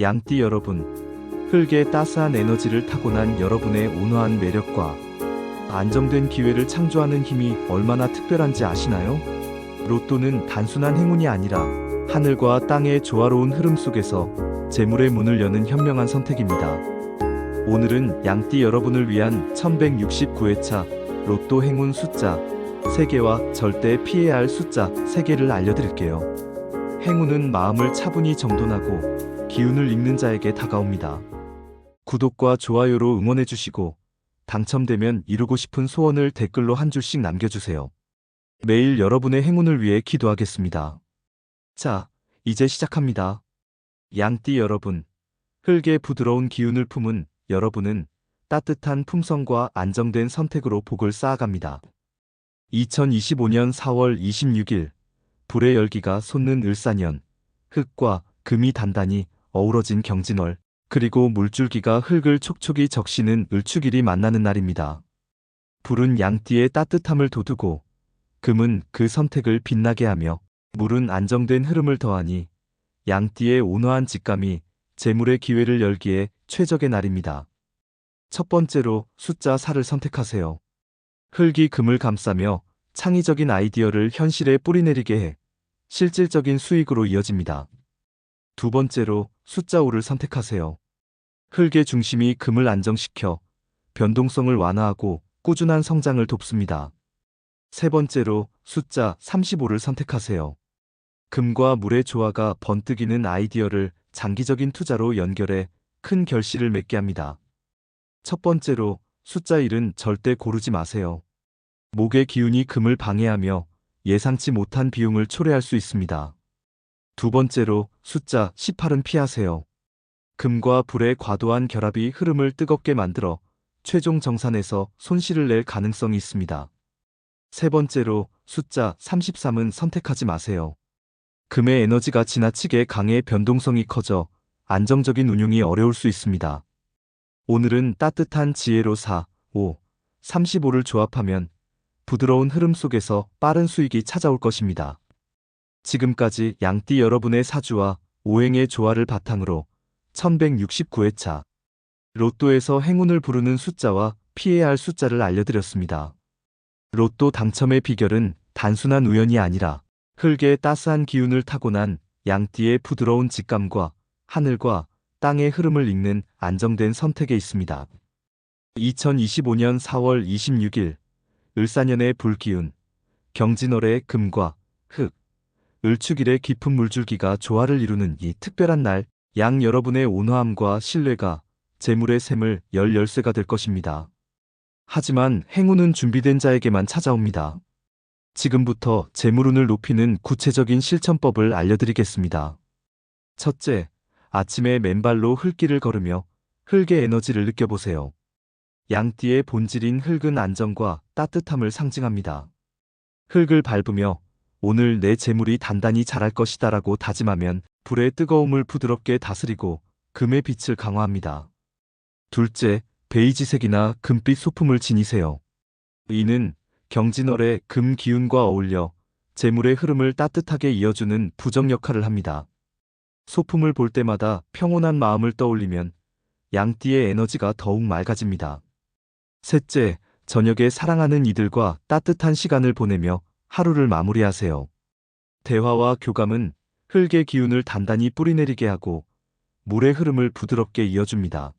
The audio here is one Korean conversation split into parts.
양띠 여러분, 흙의 따스한 에너지를 타고난 여러분의 온화한 매력과 안정된 기회를 창조하는 힘이 얼마나 특별한지 아시나요? 로또는 단순한 행운이 아니라 하늘과 땅의 조화로운 흐름 속에서 재물의 문을 여는 현명한 선택입니다. 오늘은 양띠 여러분을 위한 1169회차 로또 행운 숫자 3개와 절대 피해야 할 숫자 3개를 알려드릴게요. 행운은 마음을 차분히 정돈하고 기운을 읽는 자에게 다가옵니다. 구독과 좋아요로 응원해주시고 당첨되면 이루고 싶은 소원을 댓글로 한 줄씩 남겨주세요. 매일 여러분의 행운을 위해 기도하겠습니다. 자, 이제 시작합니다. 양띠 여러분, 흙의 부드러운 기운을 품은 여러분은 따뜻한 품성과 안정된 선택으로 복을 쌓아갑니다. 2025년 4월 26일, 불의 열기가 솟는 을사년, 흙과 금이 단단히 어우러진 경진월, 그리고 물줄기가 흙을 촉촉이 적시는 을축일이 만나는 날입니다. 불은 양띠의 따뜻함을 돋우고, 금은 그 선택을 빛나게 하며, 물은 안정된 흐름을 더하니, 양띠의 온화한 직감이 재물의 기회를 열기에 최적의 날입니다. 첫 번째로 숫자 4를 선택하세요. 흙이 금을 감싸며 창의적인 아이디어를 현실에 뿌리내리게 해 실질적인 수익으로 이어집니다. 두 번째로 숫자 5를 선택하세요. 흙의 중심이 금을 안정시켜 변동성을 완화하고 꾸준한 성장을 돕습니다. 세 번째로 숫자 35를 선택하세요. 금과 물의 조화가 번뜩이는 아이디어를 장기적인 투자로 연결해 큰 결실을 맺게 합니다. 첫 번째로 숫자 1은 절대 고르지 마세요. 목의 기운이 금을 방해하며 예상치 못한 비용을 초래할 수 있습니다. 두 번째로 숫자 18은 피하세요. 금과 불의 과도한 결합이 흐름을 뜨겁게 만들어 최종 정산에서 손실을 낼 가능성이 있습니다. 세 번째로 숫자 33은 선택하지 마세요. 금의 에너지가 지나치게 강해 변동성이 커져 안정적인 운용이 어려울 수 있습니다. 오늘은 따뜻한 지혜로 4, 5, 35를 조합하면 부드러운 흐름 속에서 빠른 수익이 찾아올 것입니다. 지금까지 양띠 여러분의 사주와 오행의 조화를 바탕으로 1169회차 로또에서 행운을 부르는 숫자와 피해야 할 숫자를 알려드렸습니다. 로또 당첨의 비결은 단순한 우연이 아니라 흙의 따스한 기운을 타고난 양띠의 부드러운 직감과 하늘과 땅의 흐름을 읽는 안정된 선택에 있습니다. 2025년 4월 26일 을사년의 불기운, 경진월의 금과 흙, 을축일의 깊은 물줄기가 조화를 이루는 이 특별한 날, 양 여러분의 온화함과 신뢰가 재물의 샘을 열 열쇠가 될 것입니다. 하지만 행운은 준비된 자에게만 찾아옵니다. 지금부터 재물운을 높이는 구체적인 실천법을 알려드리겠습니다. 첫째, 아침에 맨발로 흙길을 걸으며 흙의 에너지를 느껴보세요. 양띠의 본질인 흙은 안정과 따뜻함을 상징합니다. 흙을 밟으며 오늘 내 재물이 단단히 자랄 것이다 라고 다짐하면 불의 뜨거움을 부드럽게 다스리고 금의 빛을 강화합니다. 둘째, 베이지색이나 금빛 소품을 지니세요. 이는 경진월의 금 기운과 어울려 재물의 흐름을 따뜻하게 이어주는 부정 역할을 합니다. 소품을 볼 때마다 평온한 마음을 떠올리면 양띠의 에너지가 더욱 맑아집니다. 셋째, 저녁에 사랑하는 이들과 따뜻한 시간을 보내며 하루를 마무리하세요. 대화와 교감은 흙의 기운을 단단히 뿌리내리게 하고 물의 흐름을 부드럽게 이어줍니다.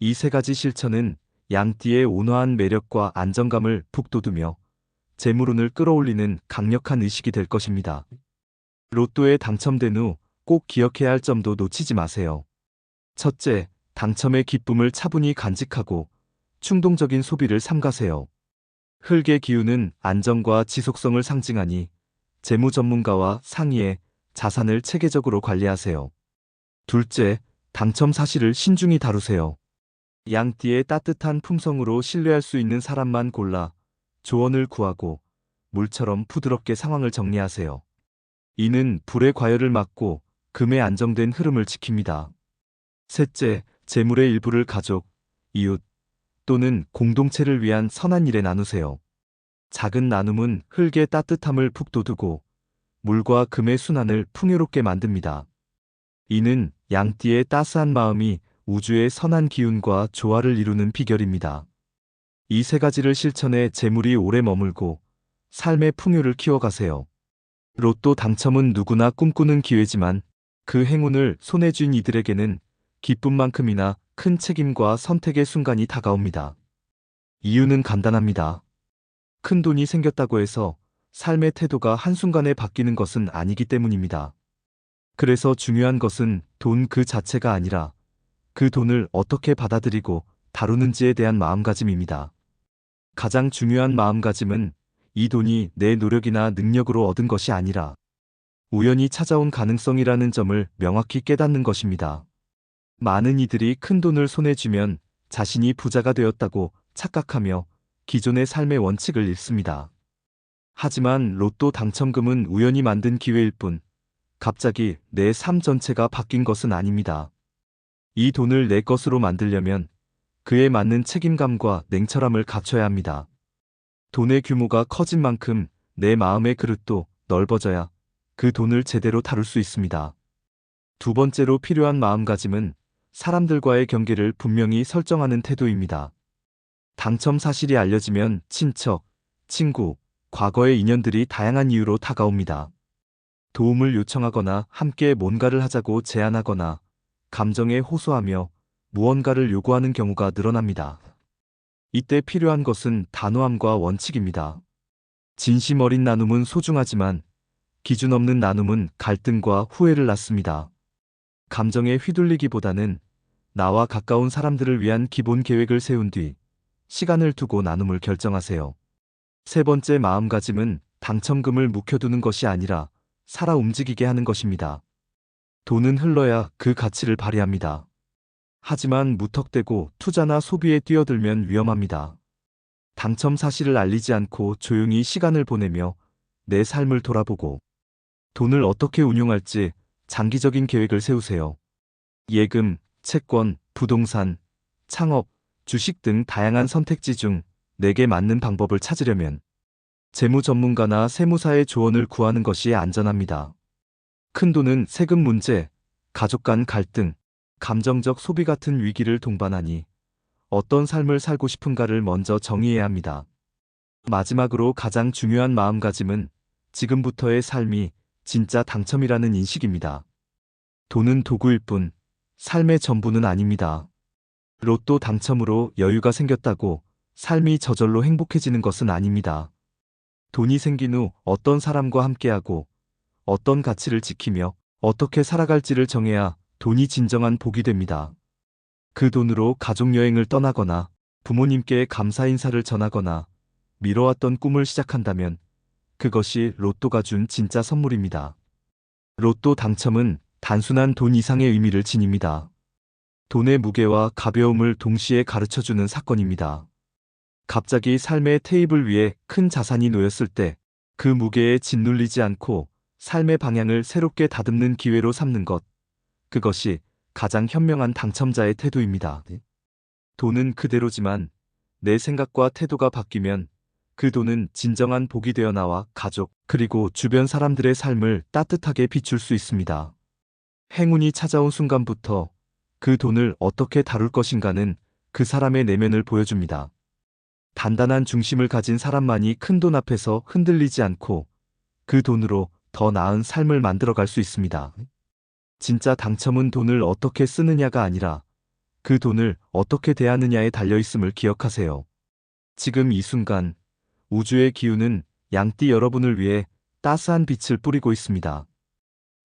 이 세 가지 실천은 양띠의 온화한 매력과 안정감을 북돋우며 재물운을 끌어올리는 강력한 의식이 될 것입니다. 로또에 당첨된 후 꼭 기억해야 할 점도 놓치지 마세요. 첫째, 당첨의 기쁨을 차분히 간직하고 충동적인 소비를 삼가세요. 흙의 기운은 안정과 지속성을 상징하니 재무 전문가와 상의해 자산을 체계적으로 관리하세요. 둘째, 당첨 사실을 신중히 다루세요. 양띠의 따뜻한 품성으로 신뢰할 수 있는 사람만 골라 조언을 구하고 물처럼 부드럽게 상황을 정리하세요. 이는 불의 과열을 막고 금의 안정된 흐름을 지킵니다. 셋째, 재물의 일부를 가족, 이웃 또는 공동체를 위한 선한 일에 나누세요. 작은 나눔은 흙의 따뜻함을 북돋우고 물과 금의 순환을 풍요롭게 만듭니다. 이는 양띠의 따스한 마음이 우주의 선한 기운과 조화를 이루는 비결입니다. 이 세 가지를 실천해 재물이 오래 머물고 삶의 풍요를 키워가세요. 로또 당첨은 누구나 꿈꾸는 기회지만 그 행운을 손에 쥔 이들에게는 기쁨만큼이나 큰 책임과 선택의 순간이 다가옵니다. 이유는 간단합니다. 큰 돈이 생겼다고 해서 삶의 태도가 한순간에 바뀌는 것은 아니기 때문입니다. 그래서 중요한 것은 돈 그 자체가 아니라 그 돈을 어떻게 받아들이고 다루는지에 대한 마음가짐입니다. 가장 중요한 마음가짐은 이 돈이 내 노력이나 능력으로 얻은 것이 아니라 우연히 찾아온 가능성이라는 점을 명확히 깨닫는 것입니다. 많은 이들이 큰 돈을 손에 쥐면 자신이 부자가 되었다고 착각하며 기존의 삶의 원칙을 잃습니다. 하지만 로또 당첨금은 우연히 만든 기회일 뿐 갑자기 내 삶 전체가 바뀐 것은 아닙니다. 이 돈을 내 것으로 만들려면 그에 맞는 책임감과 냉철함을 갖춰야 합니다. 돈의 규모가 커진 만큼 내 마음의 그릇도 넓어져야 그 돈을 제대로 다룰 수 있습니다. 두 번째로 필요한 마음가짐은 사람들과의 경계를 분명히 설정하는 태도입니다. 당첨 사실이 알려지면 친척, 친구, 과거의 인연들이 다양한 이유로 다가옵니다. 도움을 요청하거나 함께 뭔가를 하자고 제안하거나 감정에 호소하며 무언가를 요구하는 경우가 늘어납니다. 이때 필요한 것은 단호함과 원칙입니다. 진심 어린 나눔은 소중하지만 기준 없는 나눔은 갈등과 후회를 낳습니다. 감정에 휘둘리기보다는 나와 가까운 사람들을 위한 기본 계획을 세운 뒤 시간을 두고 나눔을 결정하세요. 세 번째 마음가짐은 당첨금을 묵혀두는 것이 아니라 살아 움직이게 하는 것입니다. 돈은 흘러야 그 가치를 발휘합니다. 하지만 무턱대고 투자나 소비에 뛰어들면 위험합니다. 당첨 사실을 알리지 않고 조용히 시간을 보내며 내 삶을 돌아보고 돈을 어떻게 운용할지 장기적인 계획을 세우세요. 예금, 채권, 부동산, 창업, 주식 등 다양한 선택지 중 내게 맞는 방법을 찾으려면 재무 전문가나 세무사의 조언을 구하는 것이 안전합니다. 큰 돈은 세금 문제, 가족 간 갈등, 감정적 소비 같은 위기를 동반하니 어떤 삶을 살고 싶은가를 먼저 정의해야 합니다. 마지막으로 가장 중요한 마음가짐은 지금부터의 삶이 진짜 당첨이라는 인식입니다. 돈은 도구일 뿐 삶의 전부는 아닙니다. 로또 당첨으로 여유가 생겼다고 삶이 저절로 행복해지는 것은 아닙니다. 돈이 생긴 후 어떤 사람과 함께하고 어떤 가치를 지키며 어떻게 살아갈지를 정해야 돈이 진정한 복이 됩니다. 그 돈으로 가족여행을 떠나거나 부모님께 감사 인사를 전하거나 미뤄왔던 꿈을 시작한다면 그것이 로또가 준 진짜 선물입니다. 로또 당첨은 단순한 돈 이상의 의미를 지닙니다. 돈의 무게와 가벼움을 동시에 가르쳐주는 사건입니다. 갑자기 삶의 테이블 위에 큰 자산이 놓였을 때 그 무게에 짓눌리지 않고 삶의 방향을 새롭게 다듬는 기회로 삼는 것. 그것이 가장 현명한 당첨자의 태도입니다. 돈은 그대로지만 내 생각과 태도가 바뀌면 그 돈은 진정한 복이 되어 나와 가족, 그리고 주변 사람들의 삶을 따뜻하게 비출 수 있습니다. 행운이 찾아온 순간부터 그 돈을 어떻게 다룰 것인가는 그 사람의 내면을 보여줍니다. 단단한 중심을 가진 사람만이 큰 돈 앞에서 흔들리지 않고 그 돈으로 더 나은 삶을 만들어갈 수 있습니다. 진짜 당첨은 돈을 어떻게 쓰느냐가 아니라 그 돈을 어떻게 대하느냐에 달려 있음을 기억하세요. 지금 이 순간 우주의 기운은 양띠 여러분을 위해 따스한 빛을 뿌리고 있습니다.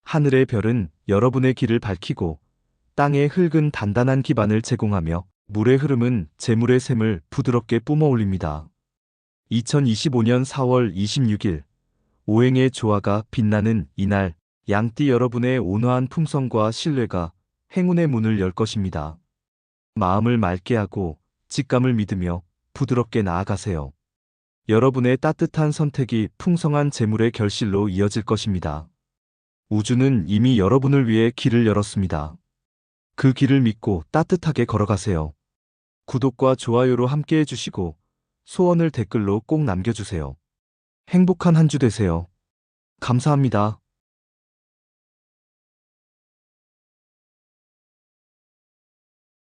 하늘의 별은 여러분의 길을 밝히고 땅의 흙은 단단한 기반을 제공하며 물의 흐름은 재물의 샘을 부드럽게 뿜어 올립니다. 2025년 4월 26일 오행의 조화가 빛나는 이날 양띠 여러분의 온화한 품성과 신뢰가 행운의 문을 열 것입니다. 마음을 맑게 하고 직감을 믿으며 부드럽게 나아가세요. 여러분의 따뜻한 선택이 풍성한 재물의 결실로 이어질 것입니다. 우주는 이미 여러분을 위해 길을 열었습니다. 그 길을 믿고 따뜻하게 걸어가세요. 구독과 좋아요로 함께 해주시고 소원을 댓글로 꼭 남겨주세요. 행복한 한 주 되세요. 감사합니다.